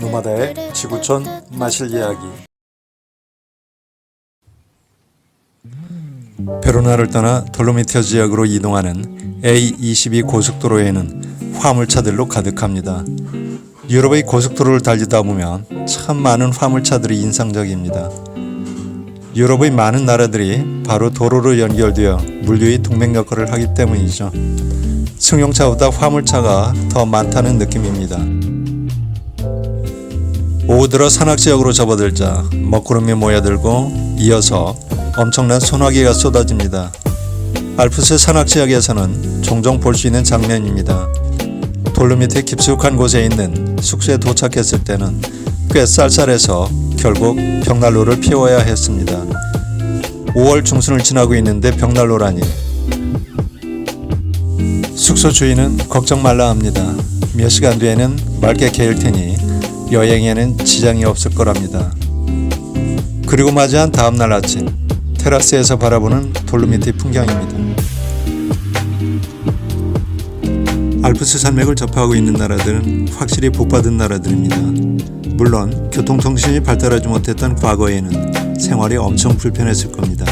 노마다의 지구촌 마실 이야기 베로나를 떠나 돌로미티아 지역으로 이동하는 A22 고속도로에는 화물차들로 가득합니다. 유럽의 고속도로를 달리다 보면 참 많은 화물차들이 인상적입니다. 유럽의 많은 나라들이 바로 도로로 연결되어 물류의 동맹 역할을 하기 때문이죠. 승용차보다 화물차가 더 많다는 느낌입니다. 오후 들어 산악지역으로 접어들자 먹구름이 모여들고 이어서 엄청난 소나기가 쏟아집니다. 알프스 산악지역에서는 종종 볼 수 있는 장면입니다. 돌로미티 깊숙한 곳에 있는 숙소에 도착했을 때는 꽤 쌀쌀해서 결국 벽난로를 피워야 했습니다. 5월 중순을 지나고 있는데 벽난로라니 숙소 주인은 걱정 말라 합니다. 몇 시간 뒤에는 맑게 개일 테니 여행에는 지장이 없을 거랍니다. 그리고 맞이한 다음날 아침 테라스에서 바라보는 돌로미티 풍경입니다. 알프스 산맥을 접하고 있는 나라들은 확실히 복받은 나라들입니다. 물론 교통통신이 발달하지 못했던 과거에는 생활이 엄청 불편했을 겁니다.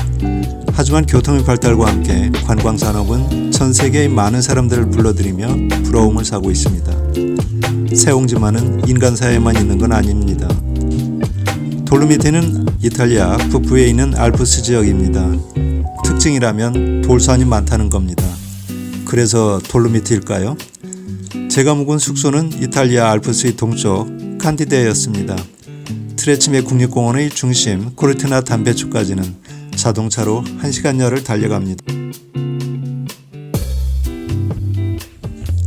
하지만 교통의 발달과 함께 관광 산업은 전 세계의 많은 사람들을 불러들이며 부러움을 사고 있습니다. 세옹지만은 인간 사회만 있는 건 아닙니다. 돌로미티는 이탈리아 북부에 있는 알프스 지역입니다. 특징이라면 돌산이 많다는 겁니다. 그래서 돌로미티일까요? 제가 묵은 숙소는 이탈리아 알프스의 동쪽 칸디데였습니다. 트레치메 국립공원의 중심 코르티나 담배초까지는 자동차로 1시간여를 달려갑니다.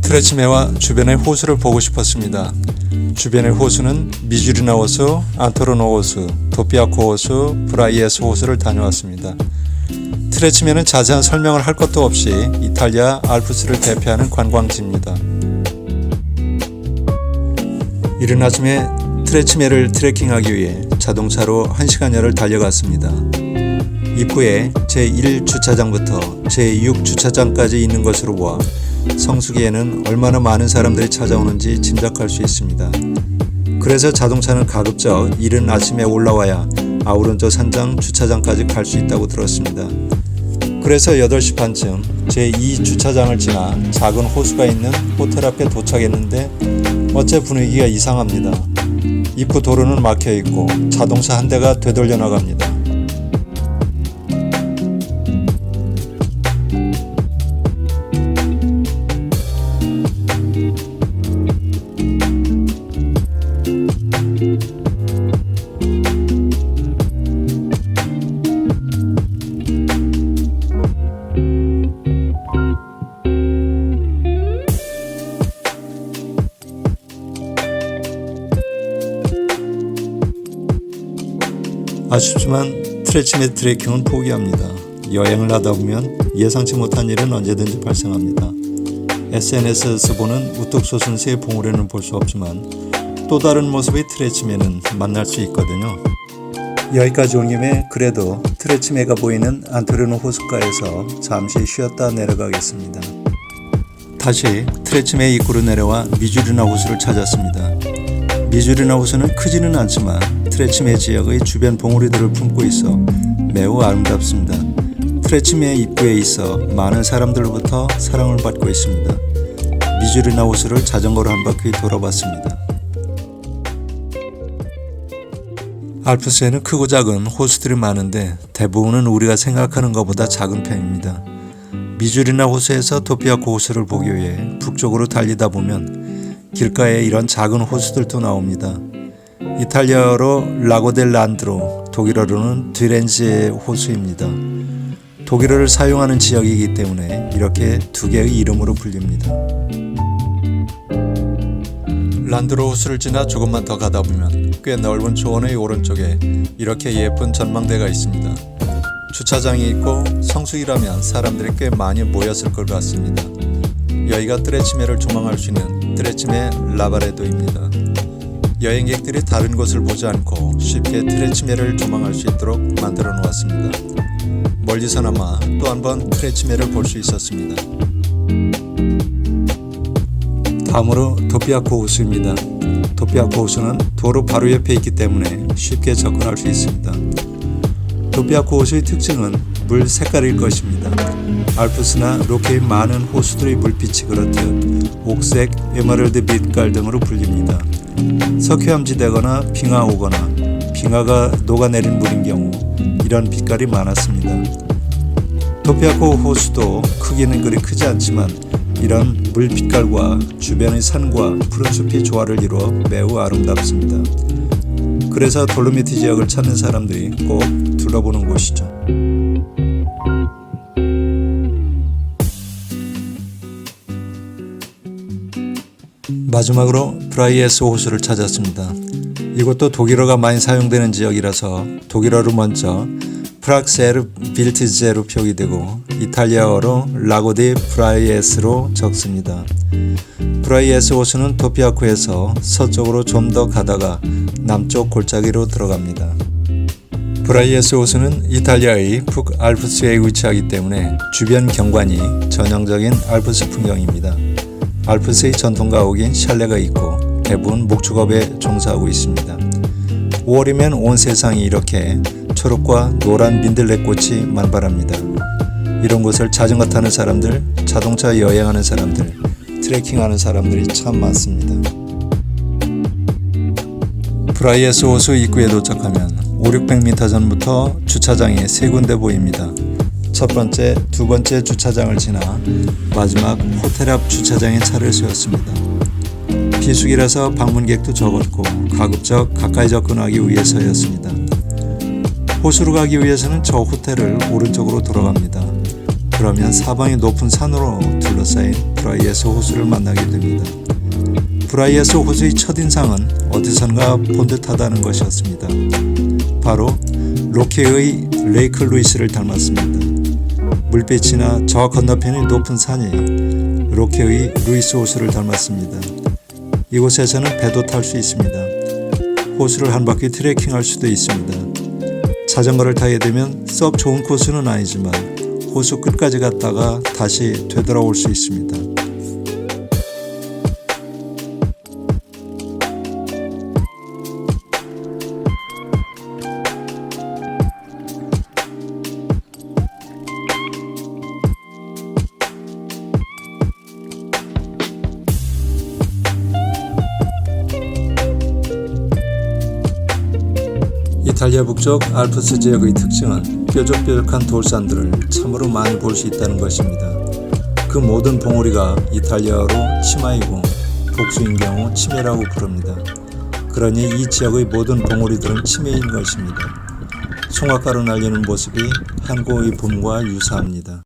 트레치메와 주변의 호수를 보고 싶었습니다. 주변의 호수는 미주리나 호수, 안토르노 호수, 도피아코 호수, 브라이에스 호수를 다녀왔습니다. 트레치메는 자세한 설명을 할 것도 없이 이탈리아 알프스를 대표하는 관광지입니다. 이른 아침에 트레치메를 트레킹하기 위해 자동차로 1시간여를 달려갔습니다. 입구에 제1주차장부터 제6주차장까지 있는 것으로 보아 성수기에는 얼마나 많은 사람들이 찾아오는지 짐작할 수 있습니다. 그래서 자동차는 가급적 이른 아침에 올라와야 아우른조 산장 주차장까지 갈 수 있다고 들었습니다. 그래서 8시 반쯤 제2주차장을 지나 작은 호수가 있는 호텔 앞에 도착했는데 어째 분위기가 이상합니다. 입구 도로는 막혀 있고 자동차 한 대가 되돌려 나갑니다. 아쉽지만 트레치메 트레킹은 포기합니다. 여행을 하다 보면 예상치 못한 일은 언제든지 발생합니다. SNS에서 보는 우뚝 솟은 새 봉우리는 볼 수 없지만 또 다른 모습의 트레치메는 만날 수 있거든요. 여기까지 온 김에 그래도 트레치메가 보이는 안토르노 호숫가에서 잠시 쉬었다 내려가겠습니다. 다시 트레치메 입구로 내려와 미주리나 호수를 찾았습니다. 미주리나 호수는 크지는 않지만 트레치메 지역의 주변 봉우리들을 품고 있어 매우 아름답습니다. 트레치메 입구에 있어 많은 사람들로부터 사랑을 받고 있습니다. 미주리나 호수를 자전거로 한 바퀴 돌아봤습니다. 알프스에는 크고 작은 호수들이 많은데 대부분은 우리가 생각하는 것보다 작은 편입니다. 미주리나 호수에서 도피아코 호수를 보기 위해 북쪽으로 달리다 보면 길가에 이런 작은 호수들도 나옵니다. 이탈리아어로 라고델 란드로, 독일어로는 드렌지의 호수입니다. 독일어를 사용하는 지역이기 때문에 이렇게 두 개의 이름으로 불립니다. 란드로 호수를 지나 조금만 더 가다 보면 꽤 넓은 초원의 오른쪽에 이렇게 예쁜 전망대가 있습니다. 주차장이 있고 성수기라면 사람들이 꽤 많이 모였을 것 같습니다. 여기가 트레치메를 조망할 수 있는 트레치메 라바레도입니다. 여행객들이 다른 곳을 보지 않고 쉽게 트레치메를 조망할 수 있도록 만들어 놓았습니다. 멀리서나마 또 한번 트레치메를 볼 수 있었습니다. 다음으로 도피아코 호수입니다. 도피아코 호수는 도로 바로 옆에 있기 때문에 쉽게 접근할 수 있습니다. 도피아코 호수의 특징은 물 색깔일 것입니다. 알프스나 로케의 많은 호수들의 물빛이 그렇듯 옥색, 에메랄드 빛깔 등으로 불립니다. 석회암지대거나 빙하 오거나 빙하가 녹아내린 물인 경우 이런 빛깔이 많았습니다. 도피아코 호수도 크기는 그리 크지 않지만 이런 물 빛깔과 주변의 산과 푸른 숲이 조화를 이루어 매우 아름답습니다. 그래서 돌로미티 지역을 찾는 사람들이 꼭 둘러보는 곳이죠. 마지막으로 브라이에스 호수를 찾았습니다. 이곳도 독일어가 많이 사용되는 지역이라서 독일어로 먼저 프락세르 빌티제로 표기되고 이탈리아어로 라고디 브라이에스로 적습니다. 브라이에스 호수는 도피아코에서 서쪽으로 좀 더 가다가 남쪽 골짜기로 들어갑니다. 브라이에스 호수는 이탈리아의 북알프스에 위치하기 때문에 주변 경관이 전형적인 알프스 풍경입니다. 알프스의 전통 가옥인 샬레가 있고 대부분 목축업에 종사하고 있습니다. 5월이면 온 세상이 이렇게 초록과 노란 민들레꽃이 만발합니다. 이런 곳을 자전거 타는 사람들, 자동차 여행하는 사람들, 트레킹하는 사람들이 참 많습니다. 브라이에스 호수 입구에 도착하면 5, 600m 전부터 주차장이 세 군데 보입니다. 첫 번째, 두 번째 주차장을 지나 마지막 호텔 앞 주차장에 차를 세웠습니다. 비수기라서 방문객도 적었고 가급적 가까이 접근하기 위해서였습니다. 호수로 가기 위해서는 저 호텔을 오른쪽으로 돌아갑니다. 그러면 사방이 높은 산으로 둘러싸인 브라이에스 호수를 만나게 됩니다. 브라이에스 호수의 첫인상은 어디선가 본 듯하다는 것이었습니다. 바로 로케의 레이크 루이스를 닮았습니다. 물빛이나 저 건너편의 높은 산이 로케의 루이스 호수를 닮았습니다. 이곳에서는 배도 탈 수 있습니다. 호수를 한 바퀴 트레킹할 수도 있습니다. 자전거를 타게 되면 썩 좋은 코스는 아니지만 호수 끝까지 갔다가 다시 되돌아올 수 있습니다. 이탈리아 북쪽 알프스 지역의 특징은 뾰족뾰족한 돌산들을 참으로 많이 볼 수 있다는 것입니다. 그 모든 봉우리가 이탈리아어로 치마이고 복수인 경우 치매라고 부릅니다. 그러니 이 지역의 모든 봉우리들은 치매인 것입니다. 송악가로 날리는 모습이 한국의 봄과 유사합니다.